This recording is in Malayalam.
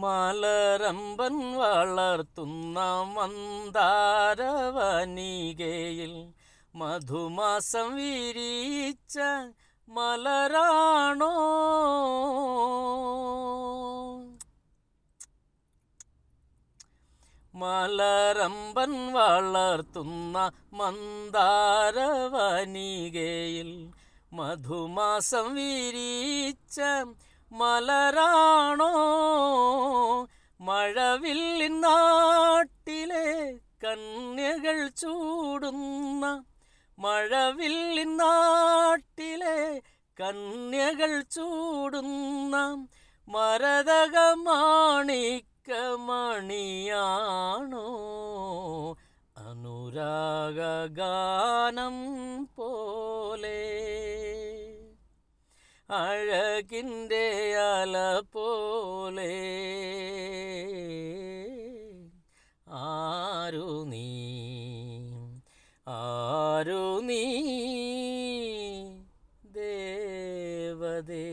മലരമ്പൻ വളർത്തുന്ന മന്ദാരവനികയിൽ. മധുമാസം വിരിച്ച മലരാണോ? മലരമ്പൻ വളർത്തുന്ന മന്ദാരവനികയിൽ. മധുമാസം വിരിച്ച മലരാണോ? മഴവില്ലിൻ നാട്ടിലെ കന്യകൾ ചൂടുന്ന മഴവില്ലിൻ നാട്ടിലെ കന്യകൾ ചൂടുന്ന മരതകമാണിക്കമണിയാണോ? അനുരാഗാനം പോലെ അഴകിന്റെ അല പോലെ ആരു നീ? ആരു നീ? ദേവതേ.